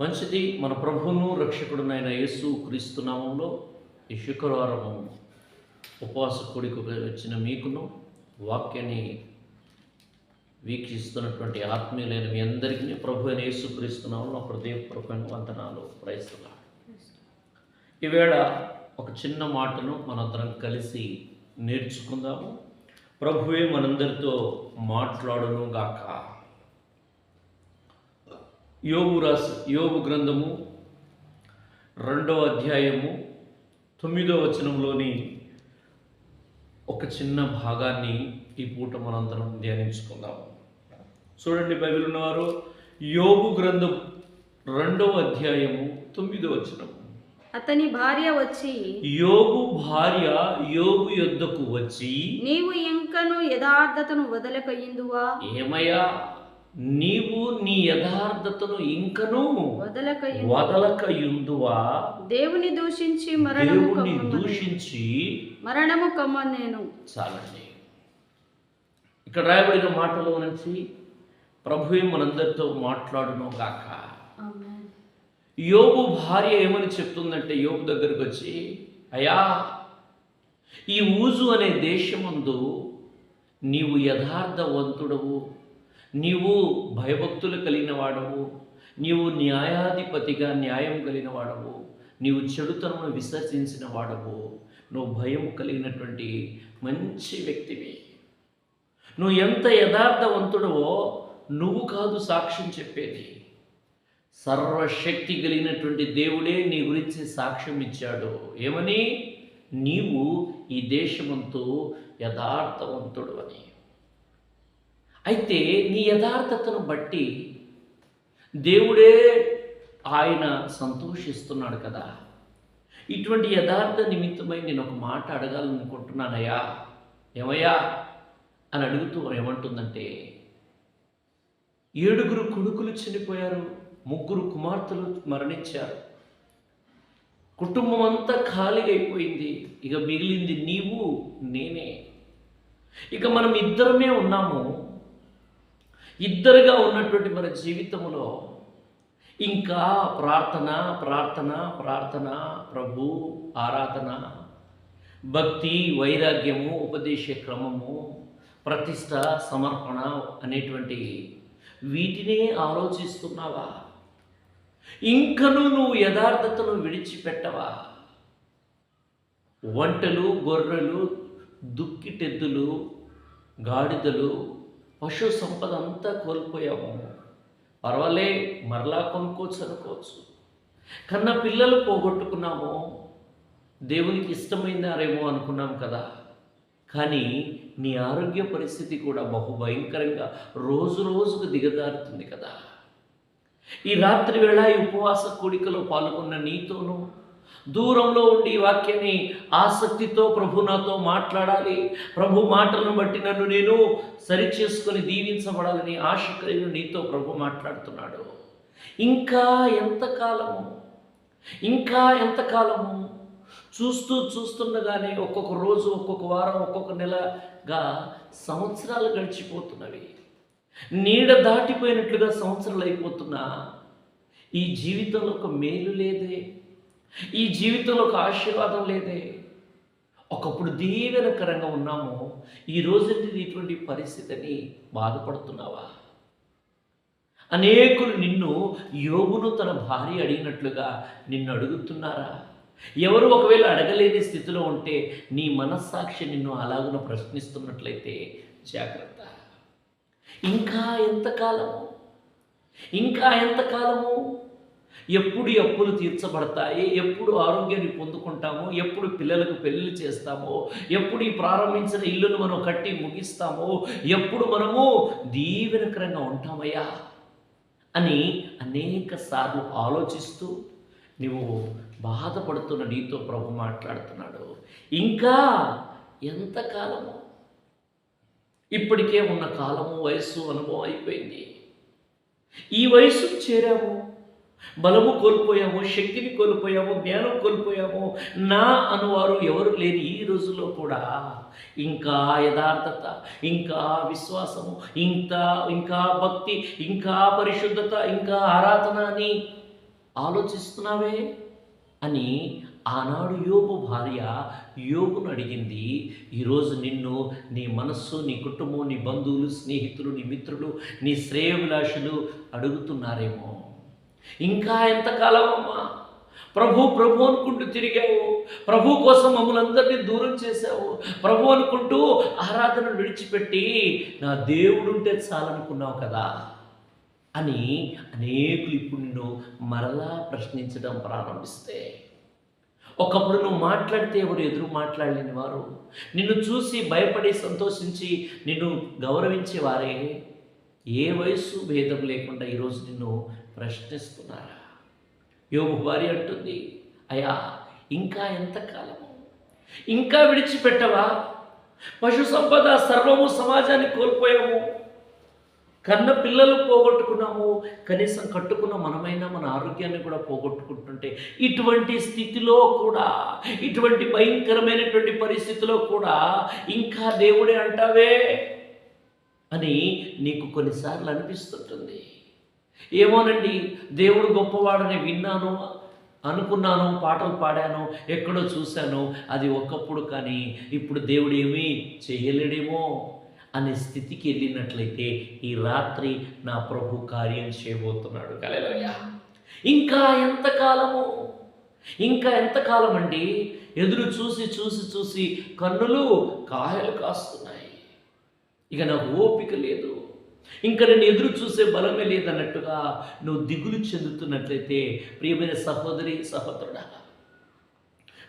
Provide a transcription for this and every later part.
మంచిది మన ప్రభువును రక్షకుడునైన యేసు క్రీస్తునామంలో ఈ శుక్రవారం ఉపవాస కూడికి వచ్చిన మీకును వాక్యాన్ని వీక్షిస్తున్నటువంటి ఆత్మీయులైన మీ అందరికీ ప్రభు అని యేసు క్రీస్తునామంలో హృదయపూర్వకమైన వందనాలు. ప్రయత్నాలు ఈవేళ ఒక చిన్న మాటను మనందరం కలిసి నేర్చుకుందాము. ప్రభువే మనందరితో మాట్లాడును గాక యోగు రాసి యోగు గ్రంథము రెండవ అధ్యాయము తొమ్మిదవ వచనంలోని ఒక చిన్న భాగాన్ని ఈ పూట మనందరం ధ్యానించుకుందాం. చూడండి బైబిల్ ఉన్నవారు యోగు గ్రంథం రెండవ అధ్యాయము తొమ్మిదవ వచనం అతని భార్య వచ్చి యోగు భార్య యోగు యొద్దకు వచ్చి నీవు ఇంకను యథార్థతను వదలక ఇందువా ఏమయ్యా? నీవు నీ యథార్థతను ఇంకను వదలక యుందువా దేవుని దూషించి కమ్మను దూషించి మరణము కమ్మ నేను. చాలండి. ఇక్కడ రాయబడిన మాటలో నుంచి ప్రభువే మనందరితో మాట్లాడును గాక. యోగు భార్య ఏమని చెప్తుందంటే యోగు దగ్గరకు వచ్చి అయ్యా ఈ ఊజు అనే దేశమందు నీవు యథార్థవంతుడవు. నీవు భయభక్తులు కలిగిన వాడవు నీవు న్యాయాధిపతిగా న్యాయం కలిగిన వాడవు నీవు చెడుతనమును విసర్జించిన వాడవు నువ్వు భయం కలిగినటువంటి మంచి వ్యక్తివి. నువ్వు ఎంత యథార్థవంతుడవో నువ్వు కాదు సాక్ష్యం చెప్పేది. సర్వశక్తి కలిగినటువంటి దేవుడే నీ గురించి సాక్ష్యం ఇచ్చాడు. ఏమని? నీవు ఈ దేశమంతో యథార్థవంతుడు అని అయితే నీ యథార్థతను బట్టి దేవుడే ఆయన సంతోషిస్తున్నాడు కదా. ఇటువంటి యథార్థ నిమిత్తమై నేను ఒక మాట అడగాలనుకుంటున్నానయ్యా. ఏమయ్యా? అని అడుగుతూ ఏమంటుందంటే ఏడుగురు కొడుకులు చనిపోయారు ముగ్గురు కుమార్తెలు మరణించారు. కుటుంబం అంతా ఖాళీగా అయిపోయింది ఇక మిగిలింది నీవు నేనే. ఇక మనం ఇద్దరమే ఉన్నాము. ఇద్దరుగా ఉన్నటువంటి మన జీవితంలో ఇంకా ప్రార్థన ప్రార్థన ప్రార్థన ప్రభు ఆరాధన భక్తి వైరాగ్యము ఉపదేశ క్రమము ప్రతిష్ట సమర్పణ అనేటువంటి వీటినే ఆలోచిస్తున్నావా? ఇంకను నువ్వు యథార్థతను విడిచిపెట్టవా? వంటలు గొర్రెలు దుక్కిటెద్దులు గాడిదలు పశు సంపద అంతా కోల్పోయాము పర్వాలే మరలా కొనుక్కోవచ్చు అనుకోవచ్చు కన్నా పిల్లలు పోగొట్టుకున్నాము. దేవునికి ఇష్టమైనారేమో అనుకున్నాం కదా. కానీ నీ ఆరోగ్య పరిస్థితి కూడా బహు భయంకరంగా రోజు రోజుకు దిగజారుతుంది కదా. ఈ రాత్రి వేళ ఈ ఉపవాస కూడికలో పాల్గొన్న నీతోనూ దూరంలో ఉండి వాక్యాన్ని ఆసక్తితో ప్రభు నాతో మాట్లాడాలి. ప్రభు మాటలను బట్టి నన్ను నేను సరిచేసుకొని దీవించబడాలని ఆశ కలిగిన నీతో ప్రభు మాట్లాడుతున్నాడు. ఇంకా ఎంతకాలము? ఇంకా ఎంతకాలము? చూస్తూ చూస్తుండగానే ఒక్కొక్క రోజు ఒక్కొక్క వారం ఒక్కొక్క నెలగా సంవత్సరాలు గడిచిపోతున్నవి. నీడ దాటిపోయినట్లుగా సంవత్సరాలు అయిపోతున్నా. ఈ జీవితంలో ఒక మేలు లేదే. ఈ జీవితంలో ఒక ఆశీర్వాదం లేదే. ఒకప్పుడు దీవెనకరంగా ఉన్నాము. ఈ రోజు ఇటువంటి పరిస్థితిని బాధపడుతున్నావా? అనేకులు నిన్ను యోగును తన భార్య అడిగినట్లుగా నిన్ను అడుగుతున్నారా? ఎవరు ఒకవేళ అడగలేని స్థితిలో ఉంటే నీ మనస్సాక్షి నిన్ను అలాగున ప్రశ్నిస్తున్నట్లయితే జాగ్రత్త. ఇంకా ఎంతకాలము? ఇంకా ఎంతకాలము? ఎప్పుడు అప్పులు తీర్చబడతాయి? ఎప్పుడు ఆరోగ్యాన్ని పొందుకుంటామో? ఎప్పుడు పిల్లలకు పెళ్ళి చేస్తామో? ఎప్పుడు ఈ ప్రారంభించిన ఇల్లును మనం కట్టి ముగిస్తామో? ఎప్పుడు మనము దీవెనకరంగా ఉంటామయ్యా? అని అనేక సార్లు ఆలోచిస్తూ నువ్వు బాధపడుతున్న నీతో ప్రభు మాట్లాడుతున్నాడు. ఇంకా ఎంతకాలము? ఇప్పటికే ఉన్న కాలము వయస్సు అనుభవం అయిపోయింది. ఈ వయసుకు చేరాము. బలము కోల్పోయాము శక్తిని కోల్పోయాము జ్ఞానం కోల్పోయాము నా అనువారు ఎవరు లేని ఈ రోజుల్లో కూడా ఇంకా యథార్థత ఇంకా విశ్వాసము ఇంకా ఇంకా భక్తి ఇంకా పరిశుద్ధత ఇంకా ఆరాధన అని ఆలోచిస్తున్నావే అని ఆనాడు యోగు భార్య యోగును అడిగింది ఈరోజు నిన్ను నీ మనస్సు నీ కుటుంబం నీ బంధువులు స్నేహితులు నీ మిత్రులు నీ శ్రేయభిలాషులు అడుగుతున్నారేమో. ఇంకా ఎంతకాలం అమ్మా? ప్రభు ప్రభు అనుకుంటూ తిరిగావు. ప్రభు కోసం మమ్మల్ని అందరినీ దూరం చేశావు. ప్రభు అనుకుంటూ ఆరాధన విడిచిపెట్టి నా దేవుడుంటే చాలనుకున్నావు కదా అని అనేకులు ఇప్పుడు నిన్ను మరలా ప్రశ్నించడం ప్రారంభిస్తే. ఒకప్పుడు నువ్వు మాట్లాడితే ఎవరు ఎదురు మాట్లాడలేని వారు? నిన్ను చూసి భయపడి సంతోషించి నిన్ను గౌరవించేవారే? ఏ వయస్సు భేదం లేకుండా ఈరోజు నిన్ను ప్రశ్నిస్తున్నారా? యోగు భార్య అంటుంది అయ్యా ఇంకా ఎంతకాలము? ఇంకా విడిచిపెట్టవా? పశు సంపద సర్వము సమాజాన్ని కోల్పోయాము. కన్న పిల్లలు పోగొట్టుకున్నాము. కనీసం కట్టుకున్న మనమైనా మన ఆరోగ్యాన్ని కూడా పోగొట్టుకుంటుంటే ఇటువంటి స్థితిలో కూడా ఇటువంటి భయంకరమైనటువంటి పరిస్థితిలో కూడా ఇంకా దేవుడే అంటావే అని నీకు కొన్నిసార్లు అనిపిస్తుంటుంది. ఏమోనండి దేవుడు గొప్పవాడని విన్నాను అనుకున్నాను పాటలు పాడాను ఎక్కడో చూశాను అది ఒకప్పుడు కానీ ఇప్పుడు దేవుడు ఏమీ చేయలేడేమో అనే స్థితికి వెళ్ళినట్లయితే ఈ రాత్రి నా ప్రభు కార్యం చేయబోతున్నాడు. కలలోయ ఇంకా ఎంతకాలము? ఇంకా ఎంతకాలం అండి ఎదురు చూసి చూసి చూసి కన్నులు కాయలు కాస్తున్నాయి. ఇక నాకు ఓపిక లేదు. ఇంకా నేను ఎదురు చూసే బలమే లేదన్నట్టుగా నువ్వు దిగులు చెందుతున్నట్లయితే ప్రియమైన సహోదరి సహోదరుడా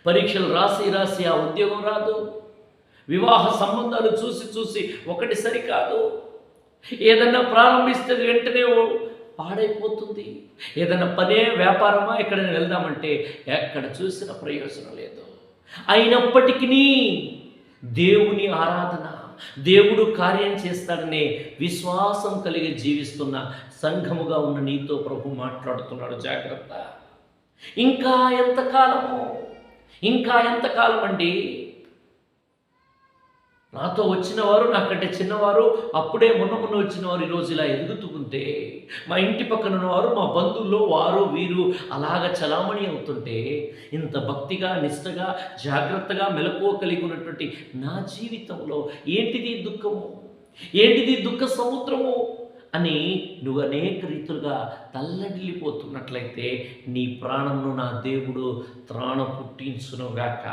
పరీక్షలు రాసి రాసి ఆ ఉద్యోగం రాదు. వివాహ సంబంధాలు చూసి చూసి ఒకటి సరికాదు. ఏదన్నా ప్రారంభిస్తే వెంటనే ఓ- పాడైపోతుంది. ఏదైనా పనే వ్యాపారమా ఎక్కడైనా వెళ్దామంటే ఎక్కడ చూసిన ప్రయోజనం లేదు. అయినప్పటికీ దేవుని ఆరాధన దేవుడు కార్యం చేస్తాడనే విశ్వాసం కలిగి జీవిస్తున్న సంఘముగా ఉన్న నీతో ప్రభు మాట్లాడుతున్నాడు. జాగ్రత్త. ఇంకా ఎంతకాలము? ఇంకా ఎంతకాలం అండి నాతో వచ్చినవారు నాకంటే చిన్నవారు అప్పుడే మొన్న మొన్న వచ్చిన వారు ఈరోజు ఇలా ఎదుగుతూ ఉంటే మా ఇంటి పక్కన ఉన్నవారు మా బంధువుల్లో వారు వీరు అలాగ చలామణి అవుతుంటే ఇంత భక్తిగా నిష్టగా జాగ్రత్తగా మెలకువ కలిగి ఉన్నటువంటి నా జీవితంలో ఏంటిది దుఃఖము? ఏంటిది దుఃఖ సముద్రము? అని నువ్వు అనేక రీతులుగా తల్లడిల్లిపోతున్నట్లయితే నీ ప్రాణంను నా దేవుడు త్రాణ పుట్టించునుగాక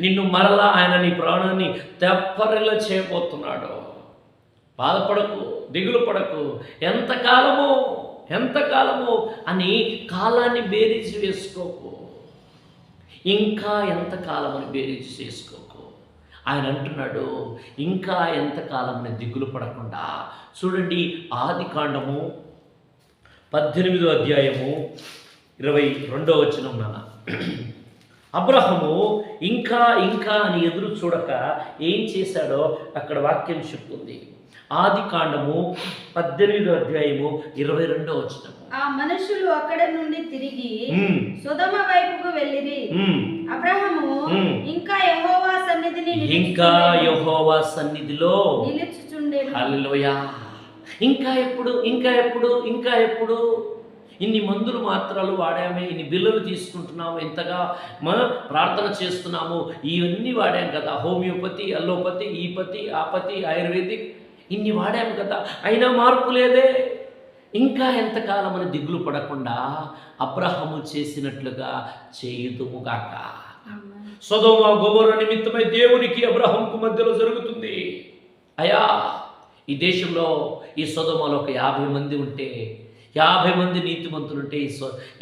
నిన్ను మరలా ఆయన నీ ప్రాణాన్ని తెప్పరిల్ల చేయబోతున్నాడు. బాధపడకు దిగులు పడకు. ఎంతకాలము ఎంతకాలము అని కాలాన్ని బేరీజు వేసుకోకు. ఇంకా ఎంతకాలం అని బేరీజు చేసుకోకు. ఆయన అంటున్నాడు ఇంకా ఎంతకాలం దిగులు పడకుండా చూడండి ఆది కాండము పద్దెనిమిదో అధ్యాయము ఇరవై రెండో వచనం నాన్న అబ్రహము ఇంకా ఇంకా అని ఎదురు చూడక ఏం చేశాడో అక్కడ వాక్యం చెప్తుంది. ఆది కాండము పద్దెనిమిదో అధ్యాయము ఇరవై రెండో వచనము. ఆ మనుషులు అక్కడ నుండి తిరిగి సుధమ వైపుకు వెళ్ళిరి. అబ్రహము. ఇంకా యెహోవా సన్నిధిని ఇంకా. యెహోవా సన్నిధిలో నిలుచుచుండెను. హల్లెలూయా. ఇంకా ఎప్పుడు ఇంకా ఎప్పుడు ఇంకా ఎప్పుడు? ఇన్ని మందులు మాత్రాలు వాడామే ఇన్ని బిల్లులు తీసుకుంటున్నాము ఇంతగా మన ప్రార్థన చేస్తున్నాము ఇవన్నీ వాడాం కదా. హోమియోపతి అల్లోపతి ఈపతి ఆపతి ఆయుర్వేదిక్ ఇన్ని వాడాము కదా అయినా మార్పు లేదే. ఇంకా ఎంతకాలం అని దిగులు పడకుండా అబ్రహము చేసినట్లుగా చేయుదుముగాక సొదోమ గోమర నిమిత్తమై దేవునికి అబ్రహంకు మధ్యలో జరుగుతుంది. అయా ఈ దేశంలో ఈ సొదోమలో ఒక యాభై మంది ఉంటే యాభై మంది నీతిమంతులు ఉంటే ఈ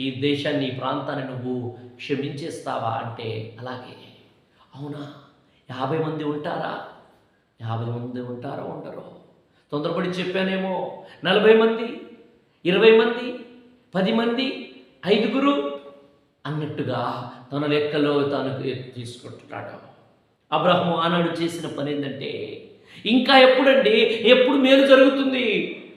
ఈ దేశాన్ని ఈ ప్రాంతాన్ని నువ్వు క్షమించేస్తావా అంటే అలాగే. అవునా? యాభై మంది ఉంటారా? యాభై మంది ఉంటారో ఉండరో. తొందరపడి చెప్పానేమో నలభై మంది ఇరవై మంది పది మంది ఐదుగురు అన్నట్టుగా తన లెక్కలో తను తీసుకుంటున్నాడు. అబ్రహం ఆనాడు చేసిన పని ఏంటంటే ఇంకా ఎప్పుడండి? ఎప్పుడు మేలు జరుగుతుంది?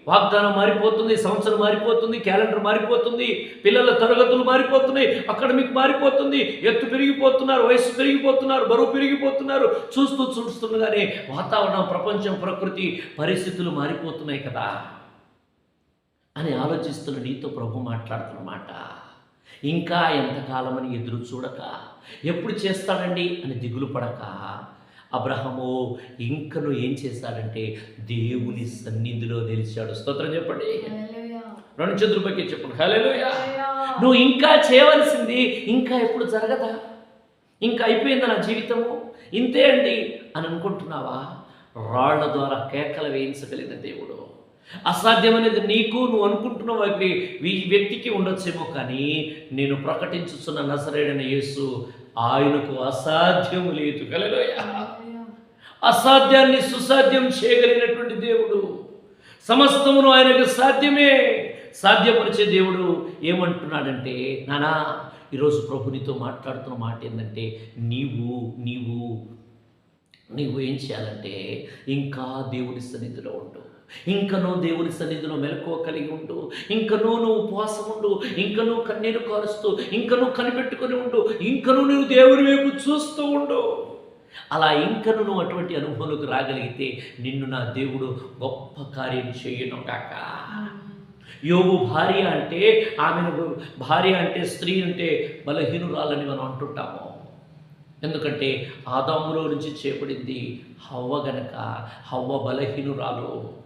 వాగ్దానం మారిపోతుంది సంవత్సరం మారిపోతుంది క్యాలెండర్ మారిపోతుంది పిల్లల తరగతులు మారిపోతున్నాయి అకాడమిక్ మారిపోతుంది ఎత్తు పెరిగిపోతున్నారు వయసు పెరిగిపోతున్నారు బరువు పెరిగిపోతున్నారు. చూస్తూ చూస్తుండగానే వాతావరణం ప్రపంచం ప్రకృతి పరిస్థితులు మారిపోతున్నాయి కదా అని ఆలోచిస్తున్న నీతో ప్రభు మాట్లాడుతున్నమాట ఇంకా ఎంతకాలమని ఎదురు చూడక ఎప్పుడు చేస్తాడండి అని దిగులు పడక అబ్రహము ఇంకను ఏం చేశాడంటే దేవుని సన్నిధిలో నిలిచాడు. స్తోత్రం చెప్పండి. రెండు చేతుల పైకి చెప్పండి. హల్లెలూయా. నువ్వు ఇంకా చేయవలసింది ఇంకా ఎప్పుడు జరగదా? ఇంకా అయిపోయిందా నా జీవితము? ఇంతే అండి అని అనుకుంటున్నావా? రాళ్ళ ద్వారా కేకలు వేయించగలిగిన దేవుడు. అసాధ్యమనేది నీకు నువ్వు అనుకుంటున్న వాటి ఈ వ్యక్తికి ఉండొచ్చేమో కానీ నేను ప్రకటించుతున్న నసరేడైన యేసు ఆయనకు అసాధ్యం లేదు. కలలోయ అసాధ్యాన్ని సుసాధ్యం చేయగలిగినటువంటి దేవుడు. సమస్తమును ఆయనకు సాధ్యమే. సాధ్యపరిచే దేవుడు ఏమంటున్నాడంటే నానా ఈరోజు ప్రభు నీతో మాట్లాడుతున్న మాట ఏంటంటే నీవు నీవు నీవు ఏం చేయాలంటే ఇంకా దేవుని సన్నిధిలో ఉండు. ఇంకనూ దేవుని సన్నిధిలో మెలకువ కలిగి ఉండు. ఇంకనూ నువ్వు ఉపవాసం ఉండు. ఇంకనూ కన్నీరు కారుస్తూ. ఇంకనూ కనిపెట్టుకొని ఉండు. ఇంకనూ నువ్వు దేవుని వైపు చూస్తూ ఉండు. అలా ఇంకను నువ్వు అటువంటి అనుభవంలోకి రాగలిగితే నిన్ను నా దేవుడు గొప్ప కార్యం చేయను కాక యోగు భార్య అంటే ఆమెను భార్య అంటే స్త్రీ అంటే బలహీనురాలని మనం అంటుంటాము. ఎందుకంటే ఆదాములో నుంచి చేపడింది హవ్వ గనక హవ్వ బలహీనురాలు.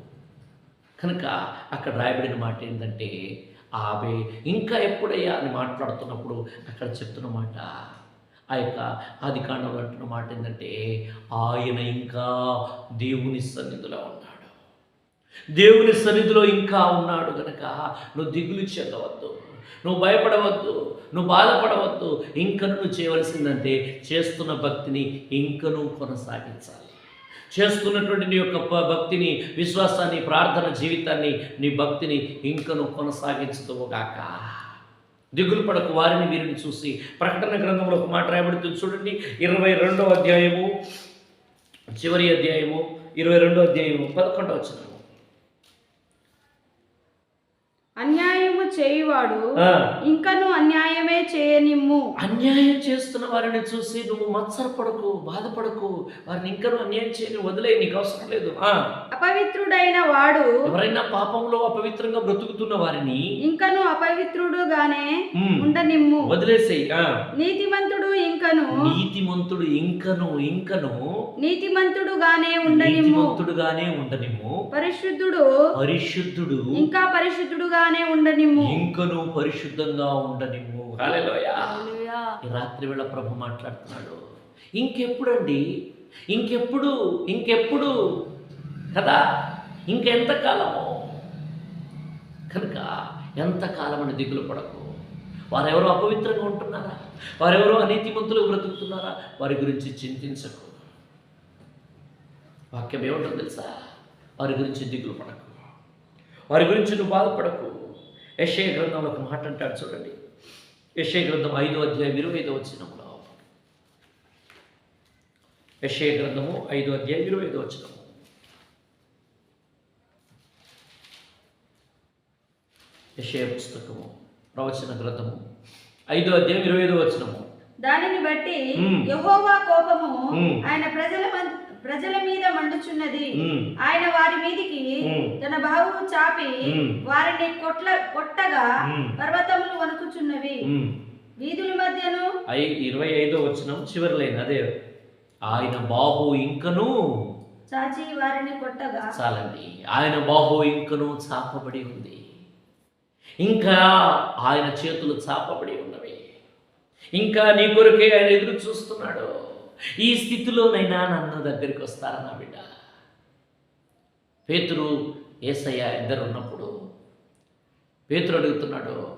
కనుక అక్కడ రాయబడిన మాట ఏంటంటే ఆమె ఇంకా ఎప్పుడయ్యా? అని మాట్లాడుతున్నప్పుడు అక్కడ చెప్తున్న మాట ఆ యొక్క ఆది కాండంలో అంటున్న మాట ఏంటంటే ఆయన ఇంకా దేవుని సన్నిధిలో ఉన్నాడు. దేవుని సన్నిధిలో ఇంకా ఉన్నాడు కనుక నువ్వు దిగులు చెందవద్దు. నువ్వు భయపడవద్దు. నువ్వు బాధపడవద్దు. ఇంకను నువ్వు చేయవలసిందంటే చేస్తున్న భక్తిని ఇంకను కొనసాగించాలి. చేస్తున్నటువంటి నీ యొక్క భక్తిని విశ్వాసాన్ని ప్రార్థన జీవితాన్ని నీ భక్తిని ఇంకను కొనసాగించదువుగాక. దిగులు పడకు వారిని వీరిని చూసి. ప్రకటన గ్రంథంలో ఒక మాట రాయబడుతుంది చూడండి. ఇరవై రెండో అధ్యాయము చివరి అధ్యాయము ఇరవై రెండో అధ్యాయము పదకొండవ వచ్చిన అన్యాయం చేయువాడు ఆ. ఇంకను అన్యాయమే చేయనిమ్ము. అన్యాయం చేస్తున్న వారిని చూసి నువ్వు మత్సరపడకు బాధపడకు. వారిని ఇంకా అన్యాయం చేయని వదిలే నీకు అవసరం లేదు. అపవిత్రుడైన వాడు ఎవరైనా పాపంలో అపవిత్రంగా బ్రతుకుతున్న వారిని ఇంకను అపవిత్రుడుగానే ఉమ్, ఉండనిమ్ము. వదిలేసేయి. నీతిమంతుడు ఇంకను నీతిమంతుడు ఇంకను ఇంకను నీతిమంతుడుగానే ఉండనిమ్ము. నీతిమంతుడుగానే ఉండనిమ్ము. పరిశుద్ధుడు పరిశుద్ధుడు ఇంకా పరిశుద్ధుడుగానే ఉండనిమ్ము. ఇంకను పరిశుద్ధంగా ఉండనిమ్ము. హల్లెలూయా. హల్లెలూయా. ఈ రాత్రి వేళ ప్రభు మాట్లాడుతున్నాడు. ఇంకెప్పుడండి? ఇంకెప్పుడు? ఇంకెప్పుడు? కదా? ఇంకెంతకాలము? కనుక ఎంతకాలం అని దిగులు పడకు. వారెవరో అపవిత్రంగా ఉంటున్నారా? వారెవరో అనీతిమంతులు బ్రతుకుతున్నారా? వారి గురించి చింతించకు. వాక్యం ఏముంటుందో తెలుసా? వారి గురించి దిగులు పడకు. వారి గురించి నువ్వు బాధపడకు. యశయ గ్రంథంలో ఒక మాట అంటాడు చూడండి. యశయ గ్రంథం ఐదో అధ్యాయం ఇరవై ఐదో వచ్చినములో యశయ గ్రంథము ఐదో అధ్యాయం ఇరవై ఐదో వచ్చినము యశయ పుస్తకము ప్రవచన గ్రంథము ఐదో అధ్యాయం ఇరవై ఐదో వచ్చినము దానిని బట్టి. యెహోవా కోపము. ఆయన ప్రజల ప్రజల మీద మండుచున్నది. ఆయన వారి మీదికి. తన బాహువు చాపి. వారిని కొట్ల కొట్టగా. పర్వతములు వణుకుచున్నవి. వీధుల మధ్యను ఐ ఇరవై ఐదో వచ్చిన చివరి లైన్ అదే ఆయన బాహు ఇంకను చాచి వారిని కొట్టగా చాలండి ఆయన బాహు ఇంకను చాపబడి ఉంది ఇంకా ఆయన చేతులు చాపబడి ఇంకా నీ కొరకే ఆయన ఎదురు చూస్తున్నాడు. ఈ స్థితిలోనైనా నన్ను దగ్గరికి వస్తారా నా బిడ్డ. పేతురు ఏసయ్య ఇద్దరు ఉన్నప్పుడు పేతురు అడుగుతున్నాడు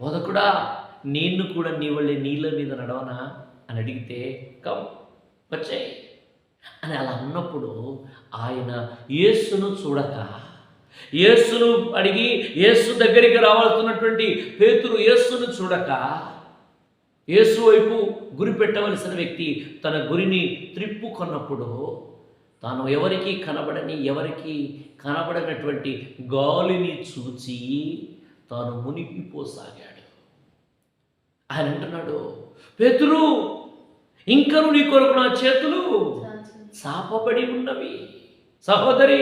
బోధకుడా నేను కూడా నీ వల్లే నీళ్ళ మీద నడవనా? అని అడిగితే కమ్ వచ్చాయి. అని అలా అన్నప్పుడు ఆయన యేసును చూడక యేసును అడిగి యేసు దగ్గరికి రావాల్సినటువంటి పేతురు యేసును చూడక యేసు వైపు గురి పెట్టవలసిన వ్యక్తి తన గురిని త్రిప్పుకొన్నప్పుడు తాను ఎవరికి కనబడని ఎవరికి కనబడనటువంటి గాలిని చూచి తాను మునిగిపోసాగాడు. ఆయన అంటున్నాడు పేతురు ఇంకను నీ కొరకు నా చేతులు చాపబడి ఉన్నవి. సహోదరి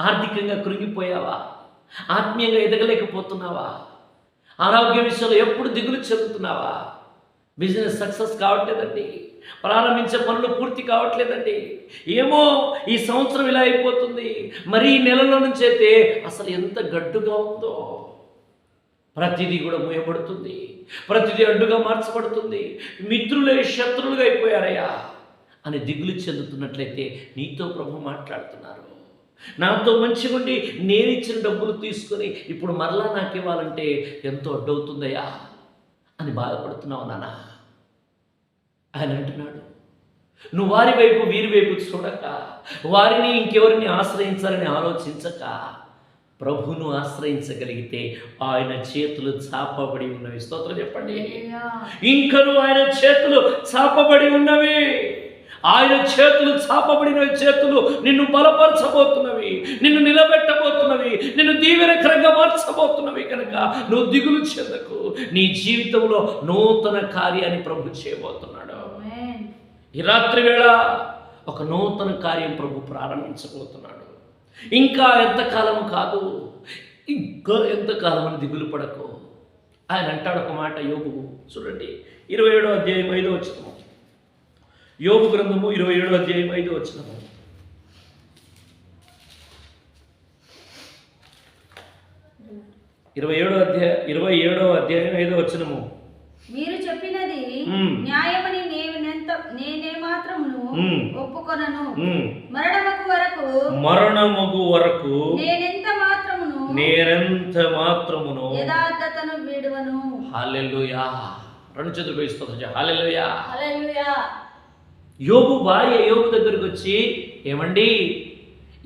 ఆర్థికంగా కృంగిపోయావా? ఆత్మీయంగా ఎదగలేకపోతున్నావా? ఆరోగ్య విషయంలో ఎప్పుడు దిగులు చెందుతున్నావా? బిజినెస్ సక్సెస్ కావట్లేదండి. ప్రారంభించే పనులు పూర్తి కావట్లేదండి. ఏమో ఈ సంవత్సరం ఇలా అయిపోతుంది. మరి ఈ నెలలో నుంచి అయితే అసలు ఎంత గడ్డుగా ఉందో. ప్రతిదీ కూడా మూయబడుతుంది. ప్రతిదీ అడ్డుగా మార్చబడుతుంది. మిత్రులే శత్రులుగా అయిపోయారయ్యా అని దిగులు చెందుతున్నట్లయితే నీతో ప్రభు మాట్లాడుతున్నారు. నాతో మంచిగుండి నేను ఇచ్చిన డబ్బులు తీసుకొని ఇప్పుడు మరలా నాకు ఇవ్వాలంటే ఎంతో అడ్డవుతుందయ్యా. అని బాధపడుతున్నావు నాన్న. ఆయన అంటున్నాడు నువ్వు వారి వైపు వీరి వైపు చూడక వారిని ఇంకెవరిని ఆశ్రయించాలని ఆలోచించక ప్రభును ఆశ్రయించగలిగితే ఆయన చేతులు చాపబడి ఉన్నవి. స్తోత్రం చెప్పండి. ఇంకను ఆయన చేతులు చాపబడి ఉన్నవి. ఆయన చేతులు చాపబడిన చేతులు నిన్ను బలపరచబోతున్నవి నిన్ను నిలబెట్టబోతున్నవి నిన్ను దీవెనకరంగా మార్చబోతున్నవి కనుక నువ్వు దిగులు చెందకు. నీ జీవితంలో నూతన కార్యాన్ని ప్రభు చేయబోతున్నాడు. ఈ రాత్రి వేళ ఒక నూతన కార్యం ప్రభు ప్రారంభించబోతున్నాడు. ఇంకా ఎంతకాలం కాదు ఇంకా ఎంతకాలం అని దిగులు పడకు. ఆయన అంటాడు ఒక మాట యోగు చూడండి ఇరవై ఏడో అధ్యాయం ఐదో వచ్చినము యోగు గ్రంథము ఇరవై ఏడో అధ్యాయం ఐదో వచ్చినము ఇరవై ఏడో అధ్యాయ ఇరవై ఏడో అధ్యాయం ఐదో వచ్చినము మీరు చెప్పినది. న్యాయమని నేనెంత నేనే మాత్రమును. ఒప్పుకొనను. మరణముకు వరకు మరణముగు వరకు నేనెంత మాత్రమును నేనెంత మాత్రమును యథార్థతను విడువను. హాలెలుయా. రెండు చేతులు వేస్తుంది హాలెలుయా. హల్లెలూయా యోగు భార్య యోగు దగ్గరికి వచ్చి ఏమండి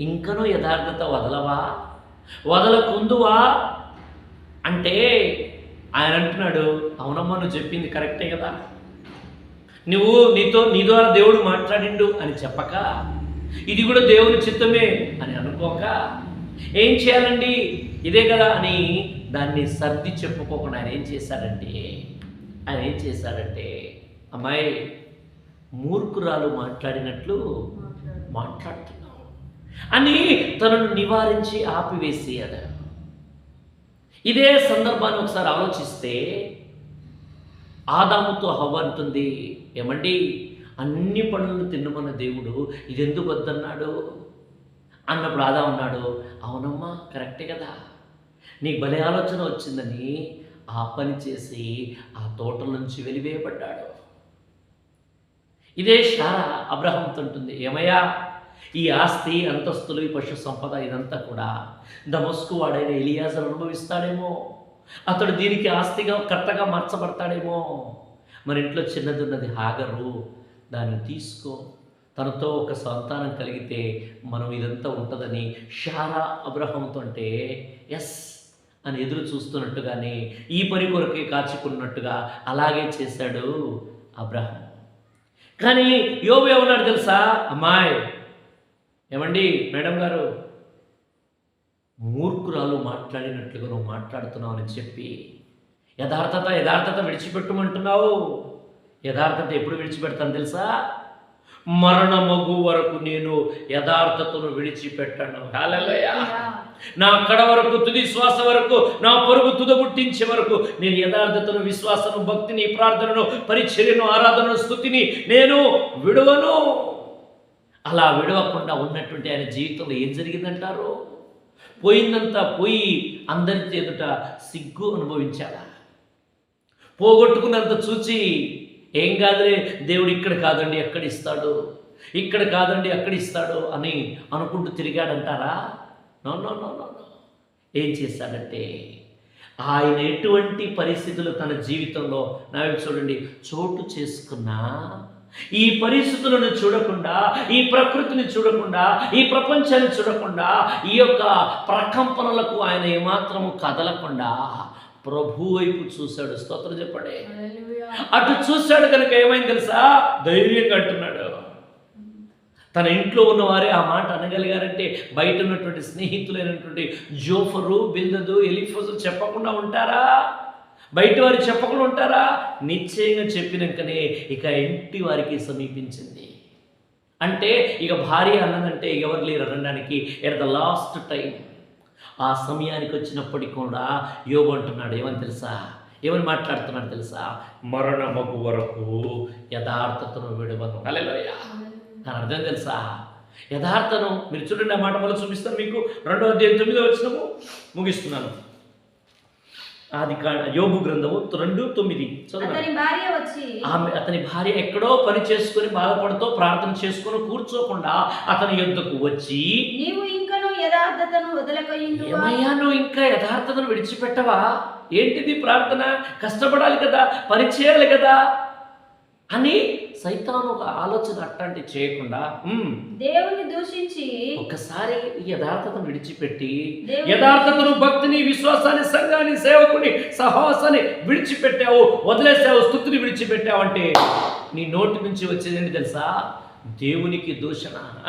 ఇంకనూ యథార్థత వదలవా? వదలకుందువా? అంటే ఆయన అంటున్నాడు అవునమ్మా నువ్వు చెప్పింది కరెక్టే కదా. నువ్వు నీతో నీ ద్వారా దేవుడు మాట్లాడిండు అని చెప్పక ఇది కూడా దేవుని చిత్తమే అని అనుకోక ఏం చేయాలండి? ఇదే కదా అని దాన్ని సర్ది చెప్పుకోకుండా ఆయన ఏం చేశాడంటే ఆయన ఏం చేశాడంటే అమ్మాయి మూర్ఖురాలు మాట్లాడినట్లు మాట్లాడుతున్నావు. అని తనను నివారించి ఆపివేసేయదు ఇదే సందర్భాన్ని ఒకసారి ఆలోచిస్తే ఆదాముతో హవ్వ అంటుంది ఏమండి అన్ని పనులను తిన్నమన్న దేవుడు ఇది ఎందుకు వద్దన్నాడు? అన్నప్పుడు ఆదా ఉన్నాడు అవునమ్మా కరెక్టే కదా. నీకు భలే ఆలోచన వచ్చిందని ఆ పని చేసి ఆ తోటల నుంచి వెలివేయబడ్డాడు. ఇదే శారా అబ్రహంతో ఉంటుంది ఏమయ్యా? ఈ ఆస్తి అంతస్తులు ఈ పశు సంపద ఇదంతా కూడా దమస్కు వాడైన ఎలియాజర్ అనుభవిస్తాడేమో? అతడు దీనికి ఆస్తిగా కర్తగా మార్చబడతాడేమో? మన ఇంట్లో చిన్నది ఉన్నది హాగరు దాన్ని తీసుకో. తనతో ఒక సంతానం కలిగితే మనం ఇదంతా ఉంటుందని షారా అబ్రహంతో అంటే ఎస్ అని ఎదురు చూస్తున్నట్టుగానే ఈ పని కొరకే కాచుకున్నట్టుగా అలాగే చేశాడు అబ్రహం. కానీ యోబు ఏమన్నాడు తెలుసా? అమ్మాయి ఏమండి మేడం గారు? మూర్ఖురాలు మాట్లాడినట్లుగా నువ్వు మాట్లాడుతున్నావు అని చెప్పి యథార్థత యథార్థత విడిచిపెట్టమంటున్నావు. యథార్థత ఎప్పుడు విడిచిపెడతాను తెలుసా? మరణమగు వరకు నేను యథార్థతను విడిచిపెట్టాను. హల్లెలూయా. నా కడ వరకు తుది శ్వాస వరకు నా పరుగు తుదముట్టించే వరకు నేను యథార్థతను విశ్వాసను భక్తిని ప్రార్థనను పరిచర్యను ఆరాధనను స్థుతిని నేను విడువను. అలా విడవకుండా ఉన్నటువంటి ఆయన జీవితంలో ఏం జరిగిందంటారు? పోయిందంతా పోయి అందరి ఎదుట సిగ్గు అనుభవించాడా పోగొట్టుకున్నంత చూచి ఏం కాదులే దేవుడు ఇక్కడ కాదండి ఎక్కడ ఇస్తాడు. ఇక్కడ కాదండి అక్కడ ఇస్తాడు అని అనుకుంటూ తిరిగాడంటారా? No no no no no. ఏం చేశాడంటే ఆయన ఎటువంటి పరిస్థితులు తన జీవితంలో నా చూడండి చోటు చేసుకున్నా ఈ పరిస్థితులను చూడకుండా ఈ ప్రకృతిని చూడకుండా ఈ ప్రపంచాన్ని చూడకుండా ఈ యొక్క ప్రకంపనలకు ఆయన ఏమాత్రము కదలకుండా ప్రభు వైపు చూశాడు. స్తోత్రం చెప్పండి. అటు చూశాడు కనుక ఏమైంది తెలుసా? ధైర్యంగా అంటున్నాడు. తన ఇంట్లో ఉన్నవారే ఆ మాట అనగలిగారంటే బయట ఉన్నటువంటి స్నేహితులైనటువంటి జోఫరు బిల్దదు ఎలిఫోజు చెప్పకుండా ఉంటారా? బయట వారు చెప్పకుండా ఉంటారా? నిశ్చయంగా చెప్పినాకనే ఇక ఇంటి వారికి సమీపించింది. అంటే ఇక భార్య అన్నదంటే ఎవరు లేరు అనడానికి ఎట్ ద లాస్ట్ టైం ఆ సమయానికి వచ్చినప్పటికి కూడా యోగు అంటున్నాడు ఏమని తెలుసా? ఏమని మాట్లాడుతున్నాడు తెలుసా? మరణమగు వరకు యథార్థతను విడవను. అలెలోయ దాని అర్థం తెలుసా? యథార్థను మీరు చూడండి ఆ మాట వల్ల చూపిస్తాను మీకు. రెండో అధ్యాయం తొమ్మిదో వచ్చినము ముగిస్తున్నాను. ఆది యోగు గ్రంథము రెండు తొమ్మిది. ఆమె అతని భార్య ఎక్కడో పని చేసుకొని బాధపడుతూ ప్రార్థన చేసుకొని కూర్చోకుండా అతని యుద్ధకు వచ్చి నీవు యథార్థతను వదలకయిందువా ఏమయ్యా నువ్వు ఇంకా యథార్థతను విడిచిపెట్టవా? ఏంటిది ప్రార్థన? కష్టపడాలి కదా పని చేయాలి కదా అని సైతాను ఒక ఆలోచన అట్లాంటి చేయకుండా "ఉమ్, దేవుని దూషించి ఒక్కసారి ఈ యథార్థతను విడిచిపెట్టి యథార్థతను భక్తిని విశ్వాసాన్ని సంఘాన్ని సేవకుని సహవాసాన్ని విడిచిపెట్టావు వదిలేసావు స్థుతిని విడిచిపెట్టావు అంటే నీ నోటి నుంచి వచ్చేది ఏంటి తెలుసా? దేవునికి దూషణ.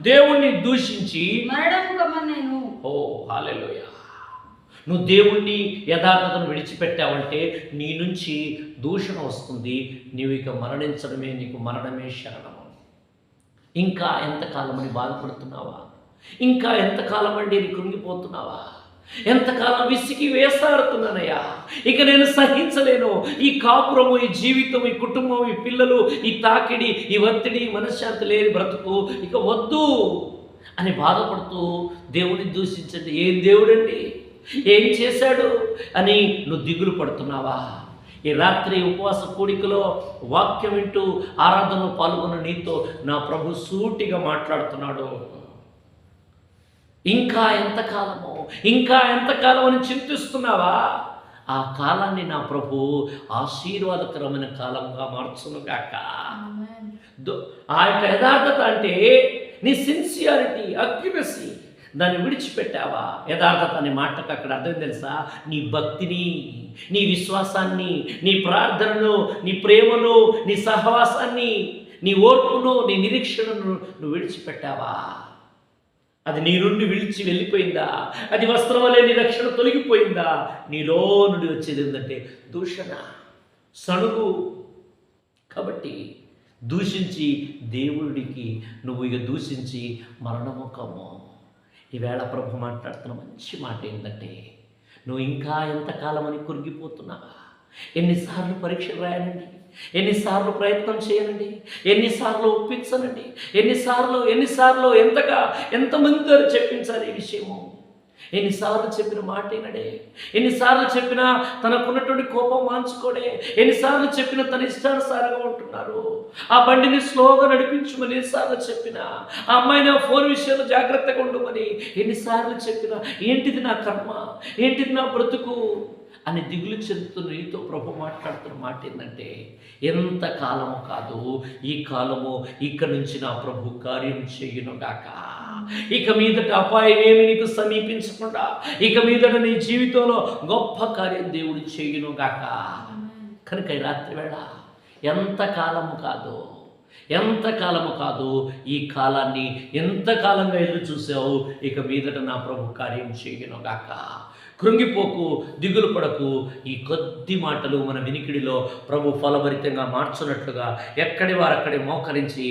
దేవుణ్ణి దూషించి ఓ హాలెలుయ. నువ్వు దేవుణ్ణి యథార్థతను విడిచిపెట్టావంటే నీ నుంచి దూషణ వస్తుంది. నీవు ఇక మరణించడమే నీకు మరణమే శరణము. ఇంకా ఎంతకాలం అని బాధపడుతున్నావా? ఇంకా ఎంతకాలం అండి కృంగిపోతున్నావా? ఎంతకాలం విసిగి వేసాడుతున్నానయ్యా ఇక నేను సహించలేను. ఈ కాపురము ఈ జీవితం ఈ కుటుంబం ఈ పిల్లలు ఈ తాకిడి ఈ ఒత్తిడి మనశ్శాంతి లేని బ్రతుకు ఇక వద్దు అని బాధపడుతూ దేవుని దూషించండి. ఏం దేవుడండి? ఏం చేశాడు? అని నువ్వు దిగులు పడుతున్నావా? ఈ రాత్రి ఉపవాస కూడికలో వాక్యం వింటూ ఆరాధనలో పాల్గొన్న నీతో నా ప్రభు సూటిగా మాట్లాడుతున్నాడు. ఇంకా ఎంతకాలము ఇంకా ఎంతకాలం అని చింతిస్తున్నావా? ఆ కాలాన్ని నా ప్రభు ఆశీర్వాదకరమైన కాలంగా మార్చునుగాక. ఆ యొక్క యథార్థత అంటే నీ సిన్సియారిటీ అక్యురసీ దాన్ని విడిచిపెట్టావా? యథార్థత అనే మాటకు అక్కడ అర్థం తెలుసా? నీ భక్తిని నీ విశ్వాసాన్ని నీ ప్రార్థనను నీ ప్రేమను నీ సహవాసాన్ని నీ ఓర్పును నీ నిరీక్షణను నువ్వు విడిచిపెట్టావా? అది నీ నుండి విడిచి వెళ్ళిపోయిందా? అది వస్త్రం వలె నీ రక్షణ తొలగిపోయిందా? నీలో నుండి వచ్చేది ఏంటంటే దూషణ సణుగు కాబట్టి దూషించి దేవుడికి నువ్వు ఇక దూషించి మరణముఖము. ఈవేళ ప్రభు మాట్లాడుతున్న మంచి మాట ఏంటంటే నువ్వు ఇంకా ఎంతకాలం అని కురిగిపోతున్నావా? ఎన్నిసార్లు పరీక్షలు రాయనండి ఎన్నిసార్లు ప్రయత్నం చేయనండి ఎన్నిసార్లు ఒప్పించనండి? ఎన్నిసార్లు ఎన్నిసార్లు ఎంతగా ఎంతమందితో చెప్పించాలి ఈ విషయము? ఎన్నిసార్లు చెప్పిన మాట వినడే? ఎన్నిసార్లు చెప్పినా తనకున్నటువంటి కోపం మాంచుకోడే ఎన్నిసార్లు చెప్పినా తన ఇష్టానుసారంగా ఉంటున్నారు? ఆ బండిని స్లోగా నడిపించమని ఎన్నిసార్లు చెప్పినా? ఆ అమ్మాయిని ఫోన్ విషయంలో జాగ్రత్తగా ఉండమని ఎన్నిసార్లు చెప్పినా? ఏంటిది నా కర్మ? ఏంటిది నా బ్రతుకు? అని దిగులు చెందుతున్న నీతో ప్రభు మాట్లాడుతున్న మాట ఏంటంటే ఎంత కాలము కాదు ఈ కాలము ఇక నుంచి నా ప్రభు కార్యం చేయునుగాక ఇక మీదట అపాయం ఏమి నీకు సమీపించకుండా ఇక మీదట నీ జీవితంలో గొప్ప కార్యం దేవుడు చేయునుగాక కనుక ఈ రాత్రి వేళ ఎంత కాలము కాదు ఎంత కాలము కాదు ఈ కాలాన్ని ఎంత కాలంగా ఎదురు చూసావు ఇక మీదట నా ప్రభు కార్యం చేయనుగాక కృంగిపోకు దిగులు పడకు. ఈ కొద్ది మాటలు మన వినికిడిలో ప్రభు ఫలభరితంగా మార్చున్నట్లుగా ఎక్కడి వారక్కడే మోకరించి